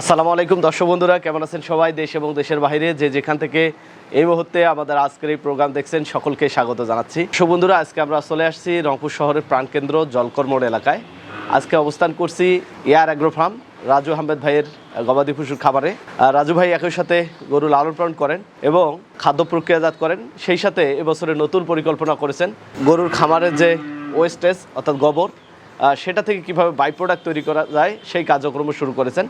আসসালামু আলাইকুম, দর্শক বন্ধুরা, কেমন আছেন সবাই? দেশ এবং দেশের বাইরে যে যেখান থেকে এই মুহূর্তে আমাদের আজকের এই প্রোগ্রাম দেখছেন, সকলকে স্বাগত জানাচ্ছি। দর্শক বন্ধুরা, আজকে আমরা চলে আসছি রংপুর শহরের প্রাণকেন্দ্র জলকর মোড় এলাকায়। আজকে অবস্থান করছি air agro farm, Raju Ahmed ভাইয়ের গবাদি পশুর খাবারে। রাজু ভাই একই সাথে গরু লালন পালন করেন এবং খাদ্য প্রক্রিয়াজাত করেন। সেই সাথে এবছরে নতুন পরিকল্পনা করেছেন গরুর খামারের যে ওয়েস্টেজ অর্থাৎ গোবর সেটা থেকে কীভাবে বাই প্রোডাক্ট তৈরি করা যায়, সেই কার্যক্রম শুরু করেছেন।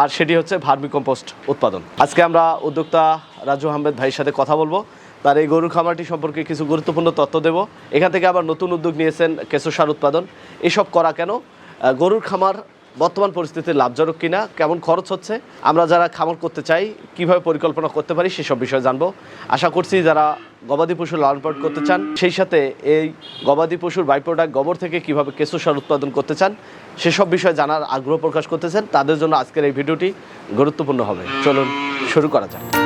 আর সেটি হচ্ছে ভার্মি কম্পোস্ট উৎপাদন। আজকে আমরা উদ্যোক্তা রাজু আহমেদ ভাইয়ের সাথে কথা বলব। তার এই গরুর খামারটি সম্পর্কে কিছু গুরুত্বপূর্ণ তথ্য দেব। এখান থেকে আবার নতুন উদ্যোগ নিয়েছেন কেঁচো সার উৎপাদন। এসব করা কেন? গরুর খামার বর্তমান পরিস্থিতিতে লাভজনক কিনা, কেমন খরচ হচ্ছে, আমরা যারা খামার করতে চাই, কীভাবে পরিকল্পনা করতে পারি সেসব বিষয়ে জানব। আশা করছি যারা গবাদি পশু লালন পালন করতে চান, সেই সাথে এই গবাদি পশুর বাই প্রোডাক্ট গোবর থেকে কীভাবে কেঁচো সার উৎপাদন করতে চান, সেসব বিষয়ে জানার আগ্রহ প্রকাশ করতেছেন, তাদের জন্য আজকের এই ভিডিওটি গুরুত্বপূর্ণ হবে। চলুন শুরু করা যাক।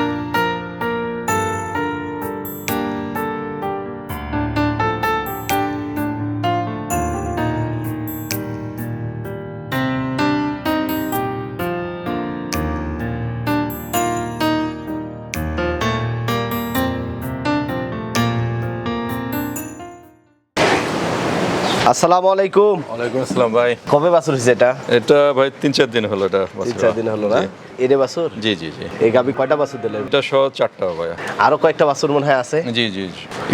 আসসালামু আলাইকুম। ওয়ালাইকুম আসসালাম ভাই। কবে বাছুর হয়েছে এটা? এটা ভাই তিন চার দিন হলো এটা তিন চার দিন হলো না? এরে বাছুর? জি জি জি। এই গাবি কয়টা বাছুর দিলেন? এটা সহ চারটা ভাই। আরও কয়েকটা বাছুর মনে হয় আছে? জি জি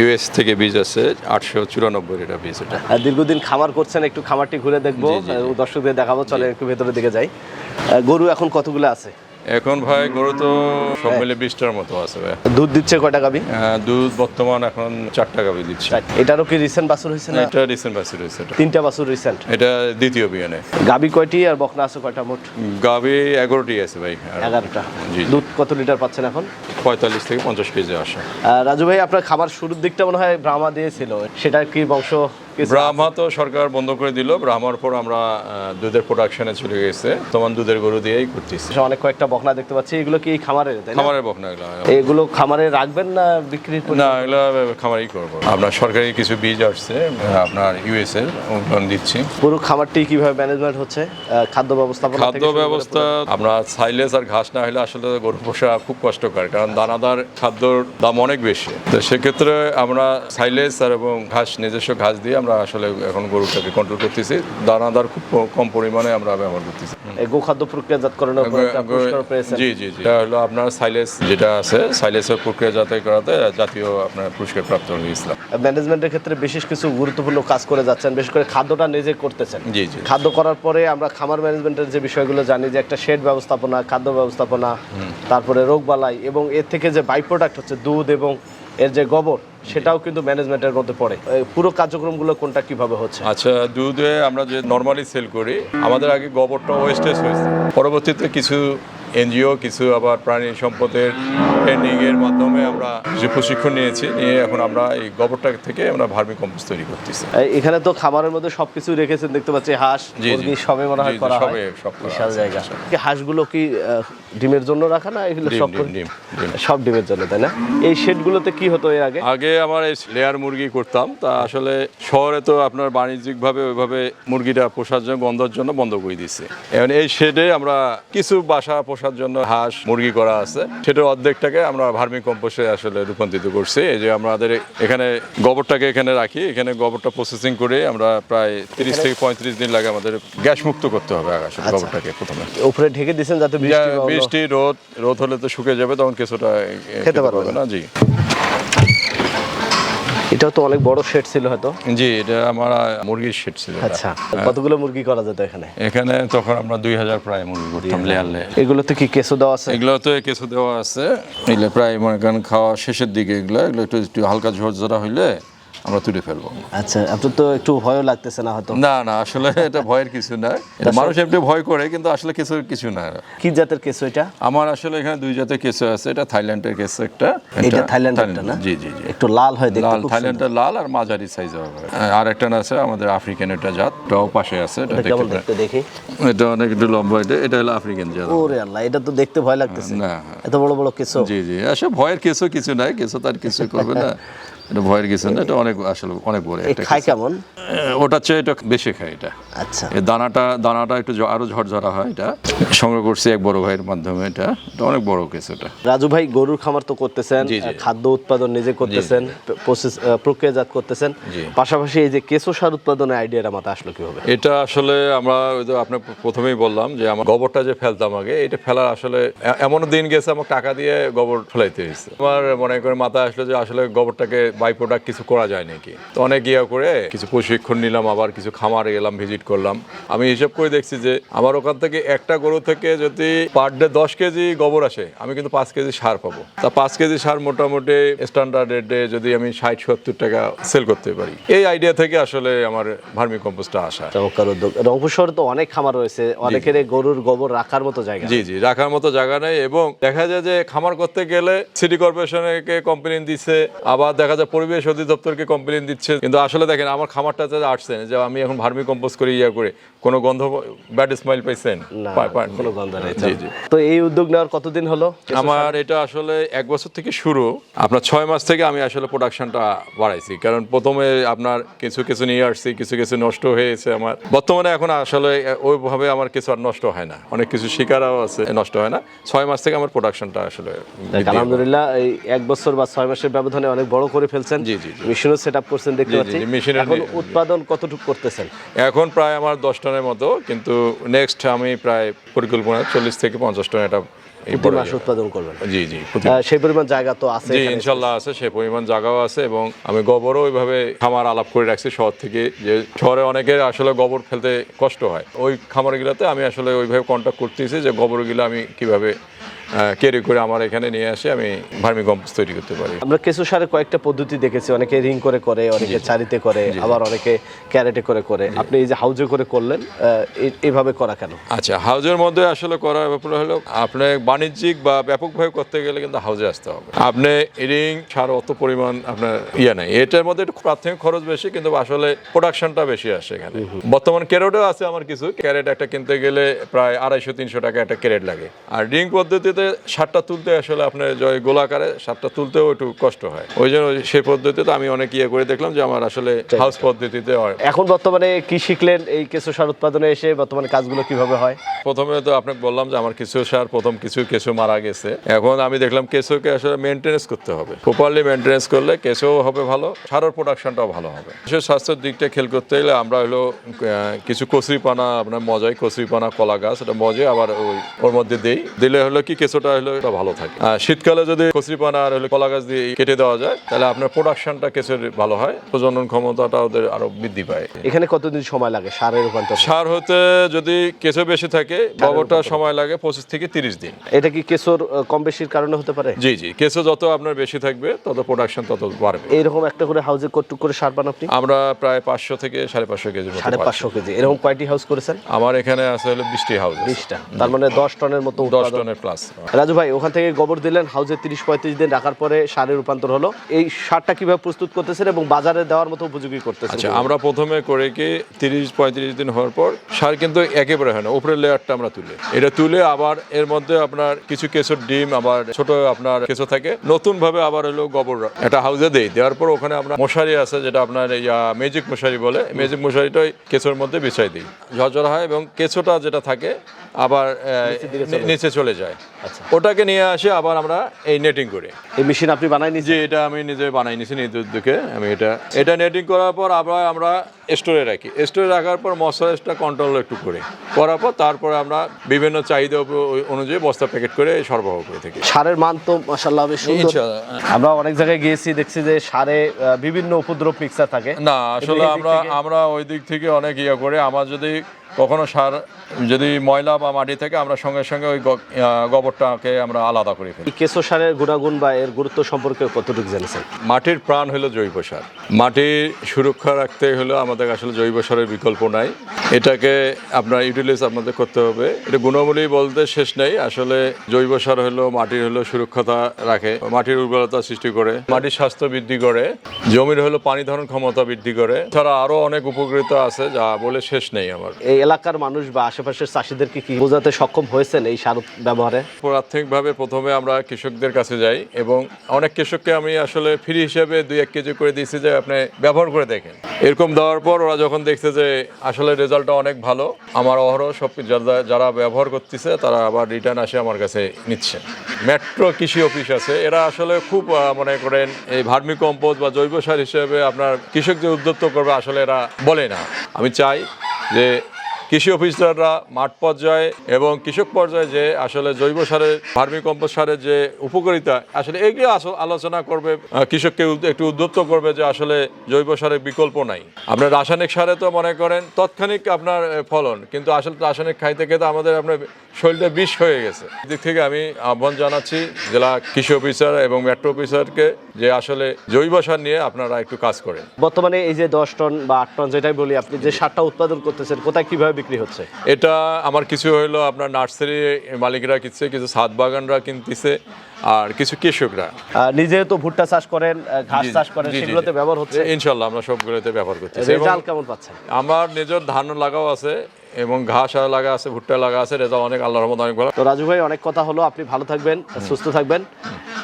ইউএস থেকে বীজ আছে আটশো চুরানব্বই এটা বীজ এটা। আর দীর্ঘদিন খামার করছেন একটু খামারটি ঘুরে দেখব। দর্শকদের দেখাবো চলে একটু ভেতরের দিকে যাই। গরু এখন কতগুলো আছে? এখন ভাই গরু তো সব মিলে বিশটার মতো আছে ভাই। দুধ দিচ্ছে কয়টা গাবি? দুধ বর্তমান এখন চারটা গাবি দিচ্ছে। এটারও কি রিসেন্ট বাছুর হয়েছে না? এটা রিসেন্ট রয়েছে এটা। তিনটা বাছুর রিসেন্ট এটা দ্বিতীয় বিয়ানে গাবি কয়টি আর বকনা আছে কয়টা মোট? গাবি এগারোটি আছে ভাই। এগারোটা। দুধ কত লিটার পাচ্ছেন এখন? পঁয়তাল্লিশ থেকে পঞ্চাশ কেজি আসে। রাজু ভাই আপনার খাবার শুরুর দিকটা মনে হয় ব্রাহ্মা দিয়েছিল। সেটা কি বংশ? ব্রাহ্মা তো সরকার বন্ধ করে দিল। ব্রাহ্মার পর আমরা দুধের প্রোডাকশনে চলে গেছে। তোমার দুধের গরু দিয়েই করতেছি অনেক কয়েকটা বকনা দেখতে পাচ্ছি। এগুলো কি খামারের খামারের বকনা এগুলো এগুলো খামারে রাখবেন না বিক্রির পরি- না এগুলো খামারই করব। আপনার সরকারি কিছু বীজ আসছে আপনার ইউএস এর ওগুলো দিচ্ছি। পুরো খামারটি কীভাবে ম্যানেজমেন্ট হচ্ছে? খাদ্য ব্যবস্থাপনা থেকে খাদ্য ব্যবস্থা আমরা সাইলেস আর ঘাস না হলে আসলে গরু পোষা খুব কষ্টকর কারণ দানাদার খাদ্যর দাম অনেক বেশি। তো সেক্ষেত্রে আমরা সাইলেস আর এবং ঘাস নিজস্ব ঘাস দিয়ে আমরা আসলে এখন গরুটাকে কন্ট্রোল করতেছি। দানাদার খুব কম পরিমাণে আমরা ব্যবহার করতেছি। গোখাদ্য প্রক্রিয়াজাতকরণের জি জি জি। এটা হলো আপনার সাইলেস যেটা আছে সাইলেসের প্রক্রিয়া যাতে করাতে জাতীয় আপনার পুরস্কার প্রাপ্ত হয়েছিলাম ম্যানেজমেন্টের ক্ষেত্রে বিশেষ কিছু গুরুত্বপূর্ণ কাজ করে যাচ্ছেন বিশেষ করে খাদ্যটা নিজে করতেছেন। জি জি। খাদ্য করার পরে আমরা খামার ম্যানেজমেন্টের যে বিষয়গুলো জানি যে একটা শেড ব্যবস্থাপনা খাদ্য ব্যবস্থাপনা তারপরে রোগবালাই এবং এর থেকে যে বাই প্রোডাক্ট হচ্ছে দুধ এবং এর যে গোবর সেটাও কিন্তু ম্যানেজমেন্টের মধ্যে পড়ে। পুরো কার্যক্রমগুলো কোনটা কীভাবে হচ্ছে? আচ্ছা দুধে আমরা যে নর্মালি সেল করি আমাদের আগে গোবরটা ওয়েস্টেজ হয়েছে। পরবর্তীতে কিছু এনজিও কিছু আবার প্রাণী সম্পদের ট্রেনিং এর মাধ্যমে আমরা যে প্রশিক্ষণ নিয়েছি নিয়ে এখন আমরা এই গোবরটা থেকে আমরা ভার্মি কম্পোস্ট তৈরি করতেছি। এখানে তো খামারের মধ্যে সবকিছু রেখেছেন দেখতে পাচ্ছি হাঁস। মুরগি সবে মনে হয় করা হয়। সবে সব বিশাল জায়গা। কি হাঁসগুলো কি ডিমের জন্য রাখা না? এগুলো সব ডিম। সব ডিমের জন্য তাই না? এই শেডগুলোতে কি হতো এর আগে? আগে আমার এই লেয়ার মুরগি করতাম তা আসলে শহরে তো আপনার বাণিজ্যিকভাবে ওইভাবে মুরগিটা পোষার জন্য গন্ধর জন্য বন্ধ করে দিচ্ছে এখন এই শেডে আমরা কিছু বাসা পোষার জন্য হাঁস মুরগি করা আছে। সেটার অর্ধেকটাকে আমরা ভার্মি কম্পোস্টে আসলে রূপান্তরিত করছি। এই যে আমাদের এখানে গোবরটাকে এখানে রাখি এখানে গোবরটা প্রসেসিং করে আমরা প্রায় তিরিশ থেকে পঁয়ত্রিশ দিন লাগে আমাদের গ্যাস মুক্ত করতে হবে আগে আসলে গোবরটাকে প্রথমে। উপরে ঢেকে দিয়েছেন যাতে বৃষ্টি রোদ রোদ হলে তো শুকে যাবে তখন কিছুটা খেতে পারবে না জি। এটাও তো অনেক বড় শেড ছিল হয়তো। জি এটা আমার মুরগির শেড ছিল আচ্ছা কতগুলো মুরগি করা যেত এখানে? এখানে তখন আমরা দুই হাজার প্রায় মুরগি করতাম লেয়ার লেয়ার এগুলোতে কি কেসো দেওয়া আছে? এগুলো তো কেসো দেওয়া আছে। এগুলো প্রায় মনে করেন খাওয়া শেষের দিকে এগুলো। এগুলো একটু একটু হালকা ঝরঝরা হইলে আমরা তুলে ফেলব। আচ্ছা আপনার তো একটু ভয়ও লাগতেছে না হয়তো? না না আসলে এটা ভয়ের কিছু না। এটা মানুষ এমনি ভয় করে কিন্তু আসলে কিছু কিছু না। কি জাতের কেঁচো এটা? আমার আসলে এখানে দুই জাতের কেঁচো আছে এটা থাইল্যান্ডের কেঁচো একটা। এটা থাইল্যান্ডেরটা না? জি জি জি। একটু লাল হয় দেখতে লাল থাইল্যান্ডের লাল আর মাঝারি সাইজ হবে। আর একটা আছে আমাদের আফ্রিকান একটা জাত। এটাও পাশে আছে এটা। এটা দেখতে দেখি। এটা অনেক একটু লম্বা এটা এটা হলো আফ্রিকান জাত। ওরে আল্লাহ এটা তো দেখতে ভয় লাগতেছে। না। এত বড় বড় কেঁচো? জি জি। আসলে ভয়ের কিছু কিছু নাই কিছু তার কিছু করবে না। এটা ভয়ের কিছু না এটা অনেক আসলে অনেক বড় খায় কেমন? ওটার চেয়ে এটা বেশি খায় এটা। আচ্ছা। এই দানাটা দানাটা একটু আরও ঝরঝরা হয় এটা। সংগ্রহ করছি এক বড় ভাইয়ের মাধ্যমে এটা। এটা অনেক বড় কিছুটা রাজু ভাই গরুর খামার তো করতেছেন। খাদ্য উৎপাদন নিজে করতেছেন প্রসেস প্রক্রিয়াজাত করতেছেন। পাশাপাশি এই যে কেঁচো সার উৎপাদনের আইডিয়াটা মাথায় আসলো কীভাবে? এটা আসলে আমরা ওই যে আপনার প্রথমেই বললাম যে আমার গোবরটা যে ফেলতাম আগে এটা ফেলার আসলে এমন দিন গেছে আমার টাকা দিয়ে গোবর ফেলাইতে হয়েছে। আমার মনে করে মাথায় আসলো যে আসলে গোবরটাকে বাই প্রোডাক্ট কিছু করা যায় নাকি? তো অনেক ইয়ে করে কিছু প্রশিক্ষণ নিলাম আবার কিছু খামারে গেলাম ভিজিট করলাম। আমি হিসেব করে দেখছি যে আমার ওখান থেকে একটা গরু থেকে যদি পার ডে দশ কেজি গোবর আসে আমি কিন্তু পাঁচ কেজি সার পাবো। তা পাঁচ কেজি সার মোটামুটি স্ট্যান্ডার্ড রেটে যদি আমি ষাট সত্তর টাকা সেল করতে পারি। এই আইডিয়া থেকে আসলে আমার ভার্মি কম্পোস্টটা আসা। চমৎকার উদ্যোগ। রংপুর তো অনেক খামার রয়েছে অনেকের গরুর গোবর রাখার মতো জায়গা জি জি রাখার মতো জায়গা নেই এবং দেখা যায় যে খামার করতে গেলে সিটি কর্পোরেশনকে কমপ্লেন দিচ্ছে আবার দেখা যায় পরিবেশ অধিদপ্তরকে কমপ্লেন দিচ্ছে। কিন্তু আসলে দেখেন আমার খামারটাতে আসছেন যে আমি এখন ভার্মি কম্পোস্ট করে ইয়ে করে কোনো গন্ধ ব্যাড স্মেল পাইছেন? কোনো গন্ধ নেই তো এই উদ্যোগ নেওয়ার কতদিন হলো? আমার এটা আসলে এক বছর থেকে শুরু। আপনার ছয় মাস থেকে আমি আসলে প্রোডাকশনটা বাড়াইছি। কারণ প্রথমে আপনার কিছু কিছু নিয়ে আসছি কিছু কিছু নষ্ট হয়েছে আমার। বর্তমানে এখন আসলে ওইভাবে আমার কিছু আর নষ্ট হয় না। অনেক কিছু শিকারও আছে নষ্ট হয় না। ছয় মাস থেকে আমার প্রোডাকশনটা আসলে আলহামদুলিল্লাহ এই এক বছর বা ছয় মাসের ব্যবধানে অনেক বড় করে ফেলছেন। মেশিনও সেট আপ করছেন দেখতে পাচ্ছি। এখন উৎপাদন কতটুকু করতেছেন? এখন প্রায় আমার দশ টনের মতো কিন্তু নেক্সট আমি প্রায় পরিকল্পনা চল্লিশ থেকে পঞ্চাশ টন এটা এই প্রতি বড় মাসে উৎপাদন করবেন। জি জি সেই পরিমাণ জায়গা তো আছে জি ইনশাল্লাহ আছে সে পরিমাণ জায়গাও আছে এবং আমি গোবরও ওইভাবে খামার আলাপ করে রাখছি শহর থেকে যে শহরে অনেকের আসলে গোবর ফেলতে কষ্ট হয়। ওই খামারগুলোতে আমি আসলে ওইভাবে কন্ট্যাক্ট করতেছি যে গোবরগুলো আমি কীভাবে ক্যারি করে আমার এখানে নিয়ে আসে আমি ভার্মি কম্পোস্ট তৈরি করতে পারি। আমরা কেঁচো সারে কয়েকটা পদ্ধতি দেখেছি অনেকে রিং করে করে অনেকে চারিতে করে আবার অনেকে ক্যারেটে করে করে। আপনি এই যে হাউজে করে করলেন এইভাবে করা কেন? আচ্ছা হাউজের মধ্যে আসলে করার ব্যাপার হলো আপনি বাণিজ্যিক বা ব্যাপকভাবে করতে গেলে কিন্তু হাউজে আসতে হবে। আপনি রিং সার অত পরিমাণ আপনার ইয়ে নেই। এটার মধ্যে একটু প্রাথমিক খরচ বেশি কিন্তু আসলে প্রোডাকশনটা বেশি আসে এখানে। বর্তমান ক্যারেটও আছে আমার কিছু। ক্যারেট একটা কিনতে গেলে প্রায় আড়াইশো তিনশো টাকা একটা ক্যারেট লাগে। আর রিং পদ্ধতিতে সারটা তুলতে আসলে আপনার জয় গোলাকারে সারটা তুলতেও একটু কষ্ট হয়। ওই জন্য সেই পদ্ধতিতে আমি অনেক ইয়ে করে দেখলাম যে আমার আসলে হাউস পদ্ধতিতে হয়। এখন বর্তমানে কি শিখলেন এই কেঁচো সার উৎপাদনে এসে? বর্তমানে কাজগুলো কীভাবে হয়? প্রথমে তো আপনাকে বললাম যে আমার কিছু সার প্রথম কিছু কেঁচো মারা গেছে। এখন আমি দেখলাম কেঁচোকে আসলে মেনটেনেন্স করতে হবে। প্রপারলি মেনটেনেন্স করলে কেঁচোও হবে ভালো সারের প্রোডাকশনটাও ভালো হবে। বিশেষ স্বাস্থ্যের দিকটা খেয়াল করতে গেলে আমরা হলো কিছু কচুরিপানা আপনার মজাই কচুরিপানা কলা গাছ এটা মজে আবার ওই ওর মধ্যে দেই। দিলে হলো কি কেঁচোটা হলো এটা ভালো থাকে। আর শীতকালে যদি কচুরিপানা আর হলো কলা গাছ দিয়ে কেটে দেওয়া যায় তাহলে আপনার প্রোডাকশনটা কেঁচোর ভালো হয় প্রজনন ক্ষমতাটা ওদের আরও বৃদ্ধি পায়। এখানে কতদিন সময় লাগে সারের রূপান্তর? সার হতে যদি কেঁচো বেশি থাকে গোবরটা সময় লাগে পঁচিশ থেকে তিরিশ দিন। এটা কি কেঁচোর কম বেশির কারণে হতে পারে? জি জি কেঁচো যত আপনার বেশি থাকবে তত প্রোডাকশন তত বাড়বে। এইরকম একটা করে হাউজে কটুক করে সার পান আপনি? আমরা প্রায় পাঁচশো থেকে সাড়ে পাঁচশো কেজি সাড়ে পাঁচশো কেজি। এরকম কয়টি হাউস করেছেন? আমার এখানে আছে হলো বৃষ্টি হাউস বিশটা। তার মানে দশ টনের মতো দশ টনের প্লাস রাজু ভাই ওখান থেকে গোবর দিলেন হাউজে তিরিশ পঁয়ত্রিশ দিন রাখার পরে সারে রূপান্তর হলো। এই সারটা কীভাবে প্রস্তুত করতেছেন এবং বাজারে দেওয়ার মতো উপযোগী করতেছেন? আচ্ছা আমরা প্রথমে করে কি তিরিশ পঁয়ত্রিশ দিন হওয়ার পর সার কিন্তু একেবারে হয় না উপরের লেয়ারটা আমরা তুলে। এটা তুলে আবার এর মধ্যে আপনার কিছু কেঁচোর ডিম আবার ছোট আপনার কেঁচো থাকে। নতুন ভাবে আবার হলো গোবর একটা হাউজে দেই। দেওয়ার পর ওখানে আমরা মশারি আছে যেটা আপনার ইয়া ম্যাজিক মশারি বলে। ম্যাজিক মশারিটাই কেঁচোর মধ্যে বিছাই দিই। ঝরঝরা হয় এবং কেঁচোটা যেটা থাকে আবার নিচে চলে যায়। আচ্ছা। ওটাকে নিয়ে আসে আবার আমরা এই নেটিং করি। এই মেশিন আপনি বানাই নিজে যে এটা আমি নিজে বানাই নিছি নিজের দিকে। আমি এটা এটা নেটিং করার পর আবার আমরা স্টোরে রাখি। স্টোরে রাখার পর মশলাটা কন্ট্রোল একটু করে। করার পর তারপরে আমরা বিভিন্ন চাহিদা উপ- অনুযায়ী বস্তা প্যাকেট করে সরবরাহ করে থাকি। সারের মান তো মাসাল্লাহ বেশ আমরা অনেক জায়গায় গিয়েছি দেখছি যে সারে বিভিন্ন উপদ্রব মিক্সার থাকে। না আসলে আমরা আমরা ওই দিক থেকে অনেক ইয়ে করে। আমার যদি কখনো সার যদি ময়লা বা মাটি থেকে আমরা সঙ্গে সঙ্গে ওই গোবরটাকে আমরা আলাদা করে ফেলি। কেঁচো সারের গুণাগুণ বা এর গুরুত্ব সম্পর্কে কতটুকু জেনেছেন? মাটির প্রাণ হলো জৈব সার। মাটির সুরক্ষা রাখতে হলে আমাদের আসলে জৈব সারের বিকল্প নাই। এটাকে আপনার ইউটিলাইজ আপনাদের করতে হবে। এটা গুণাবলী বলতে শেষ নেই। আসলে জৈব সার হলো মাটির হলো সুরক্ষতা রাখে মাটির উর্বরতা সৃষ্টি করে মাটির স্বাস্থ্য বৃদ্ধি করে জমির হলো পানি ধারণ ক্ষমতা বৃদ্ধি করে। ছাড়া আরও অনেক উপকৃত আছে যা বলে শেষ নেই আমার। এই এলাকার মানুষ বা আশেপাশের চাষিদেরকে কি বোঝাতে সক্ষম হয়েছেন এই সার ব্যবহারে? প্রাথমিকভাবে প্রথমে আমরা কৃষকদের কাছে যাই এবং অনেক কৃষককে আমি আসলে ফ্রি হিসেবে দুই এক কেজি করে দিয়েছি যে আপনি ব্যবহার করে দেখেন। এরকম দেওয়ার পর ওরা যখন দেখছে যে আসলে রেজাল্টটা অনেক ভালো, আমার অহরহ সব যারা- ব্যবহার করতেছে তারা আবার রিটার্ন আসে আমার কাছে নিচ্ছে মেট্রো কৃষি অফিস আছে, এরা আসলে খুব মনে করেন এই ভার্মি কম্পোজ বা জৈব সার হিসেবে আপনার কৃষক যে উদ্যোক্ত করবে আসলে এরা বলে না। আমি চাই যে কৃষি অফিসাররা মাঠ পর্যায়ে এবং কৃষক পর্যায়ে যে আসলে জৈব সারের ভার্মি কম্পোস্ট সারের যে উপকারিতা, আসলে এগুলো আলোচনা করবে কৃষককে একটু উদ্যুক্ত করবে যে আসলে জৈব সারের বিকল্প নাই। আপনার রাসায়নিক সারে তো মনে করেন তৎক্ষণিক আপনার ফলন, কিন্তু আসলে রাসায়নিক খাইতে খেতে আমাদের আপনার শরীরটা বিষ হয়ে গেছে। দিক থেকে আমি আহ্বান জানাচ্ছি জেলা কৃষি অফিসার এবং মেট্রো অফিসারকে যে আসলে জৈব সার নিয়ে আপনারা একটু কাজ করেন। বর্তমানে এই যে দশ টন বা আট টন যেটাই বলি আপনি, যে সারটা উৎপাদন করতেছেন, কোথায় কীভাবে বিক্রি হচ্ছে? এটা আমার কিছু হইল আপনার নার্সারি মালিকরা কিনছে কিছু ছাদ বাগানরা কিনতেছে আর কিছু কৃষকরা। নিজে তো ভুট্টা চাষ করেন ঘাস চাষ করেন সেগুলোতে ব্যবহার হচ্ছে? ইনশাল্লাহ আমরা সবগুলোতে ব্যবহার করতেছি। এবং রেজাল্ট কেমন পাচ্ছেন? আমার নিজের ধান লাগাও আছে এবং ঘাস আর লাগা আছে ভুট্টা লাগা আছে রেজাল্ট অনেক আল্লাহর রহমত অনেক ভালো। তো রাজু ভাই অনেক কথা হলো আপনি ভালো থাকবেন সুস্থ থাকবেন।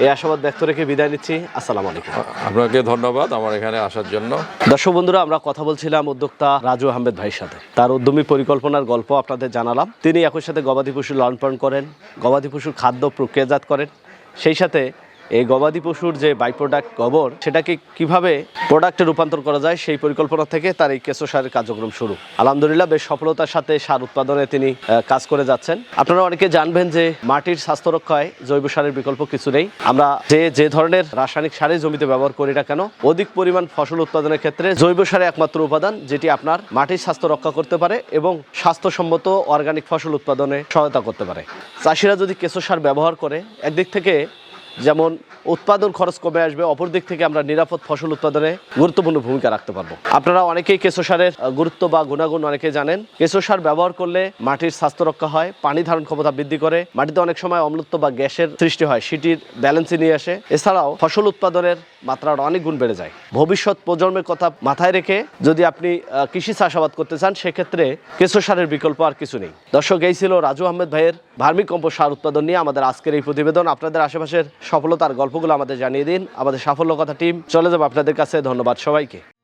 এই আশাবাদ ব্যক্ত রেখে বিদায় নিচ্ছি। আসসালাম আলাইকুম। আপনাকে ধন্যবাদ আমার এখানে আসার জন্য। দর্শক বন্ধুরা আমরা কথা বলছিলাম উদ্যোক্তা রাজু আহমেদ ভাইয়ের সাথে। তার উদ্যমী পরিকল্পনার গল্প আপনাদের জানালাম। তিনি একই সাথে গবাদি পশু লালন পালন করেন গবাদি পশুর খাদ্য প্রক্রিয়াজাত করেন। সেই সাথে এই গবাদি পশুর যে বাই প্রোডাক্ট গোবর, সেটাকে কীভাবে প্রোডাক্টে রূপান্তর করা যায় সেই পরিকল্পনা থেকে তার এই কেঁচো সারের কার্যক্রম শুরু। আলহামদুলিল্লাহ, বেশ সফলতার সাথে সার উৎপাদনে তিনি কাজ করে যাচ্ছেন। আপনারা অনেকে জানবেন যে মাটির স্বাস্থ্য রক্ষায় জৈব সারের বিকল্প কিছু নেই। আমরা যে যে ধরনের রাসায়নিক সারে জমিতে ব্যবহার করি না কেন, অধিক পরিমাণ ফসল উৎপাদনের ক্ষেত্রে জৈব সারে একমাত্র উপাদান যেটি আপনার মাটির স্বাস্থ্য রক্ষা করতে পারে এবং স্বাস্থ্যসম্মত অর্গানিক ফসল উৎপাদনে সহায়তা করতে পারে। চাষিরা যদি কেঁচো সার ব্যবহার করে, একদিক থেকে যেমন উৎপাদন খরচ কমে আসবে অপর দিক থেকে আমরা নিরাপদ ফসল উৎপাদনে গুরুত্বপূর্ণ ভূমিকা রাখতে পারব। আপনারা অনেকেই কেঁচো সারের গুরুত্ব বা গুণাগুণ অনেকেই জানেন। কেঁচো সার ব্যবহার করলে মাটির স্বাস্থ্য রক্ষা হয়, পানি ধারণ ক্ষমতা বৃদ্ধি করে, মাটিতে অনেক সময় অম্লত্ব বা গ্যাসের সৃষ্টি হয়, সেটির ব্যালেন্সে নিয়ে আসে। এছাড়াও ফসল উৎপাদনের মাত্রা অনেক গুণ বেড়ে যায়। ভবিষ্যৎ প্রজন্মের কথা মাথায় রেখে যদি আপনি কৃষি চাষাবাদ করতে চান, সেক্ষেত্রে কেঁচো সারের বিকল্প আর কিছু নেই। দর্শক, এই ছিল রাজু আহমেদ ভাইয়ের ভার্মিক কম্পোস্ট সার উৎপাদন নিয়ে আমাদের আজকের এই প্রতিবেদন। আপনাদের আশেপাশের সফলতার গল্পগুলো আমাদের জানিয়ে দিন। আমাদের সাফল্য কথা টিম চলে যাব আপনাদের কাছে। ধন্যবাদ সবাইকে।